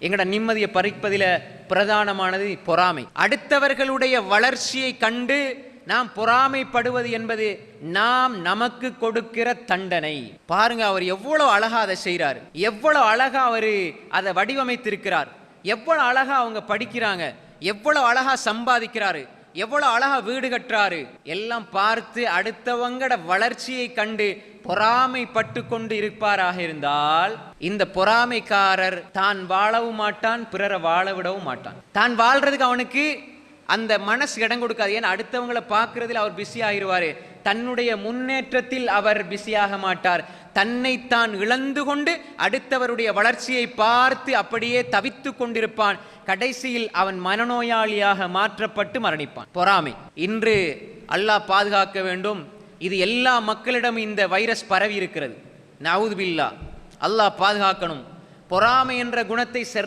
எங்கட நிம்மதியை பறிப்பதில் பிரதானமானது பொறாமை. அடுத்தவர்களுடைய வளர்ச்சியை கண்டு நாம் பொறாமைப்படுவது என்பது நாம் நமக்கு கொடுக்கிற தண்டனை. பாருங்க அவர் எவ்வளவு அழகா அதை செய்கிறார் எவ்வளவு அழகா அவர் அதை வடிவமைத்திருக்கிறார். எவ்வளவு அழகா அவங்க படிக்கிறாங்க. எவ்வளவு அழகா சம்பாதிக்கிறாரு. எவ்வளவு அழகா வீடு கட்டுறாரு. எல்லாம் பார்த்து அடுத்தவங்கட வளர்ச்சியை கண்டு பொறாமைப்பட்டு கொண்டு இருப்பாராக இருந்தால் இந்த பொறாமைக்காரர் தான் வாழவும் மாட்டான் பிறரை வாழ விடவும் மாட்டான். தான் வாழ்றதுக்கு அவனுக்கு அந்த மனசு இடம் கொடுக்காது. ஏன்னா அடுத்தவங்களை பார்க்கறதுல அவர் பிஸி ஆகிருவாரு தன்னுடைய முன்னேற்றத்தில் அவர் பிஸியாக மாட்டார். தன்னைத்தான் இழந்து கொண்டு அடுத்தவருடைய வளர்ச்சியை பார்த்து அப்படியே தவித்து கொண்டிருப்பான். கடைசியில் அவன் மனநோயாளியாக மாற்றப்பட்டு மரணிப்பான். பொறாமை. இன்று அல்லாஹ் பாதுகாக்க வேண்டும். இது எல்லா மக்களிடம் இந்த வைரஸ் பரவி இருக்கிறது. நவுது பில்லா அல்லாஹ் பாதுகாக்கணும். பொறாமை என்ற குணத்தை சரி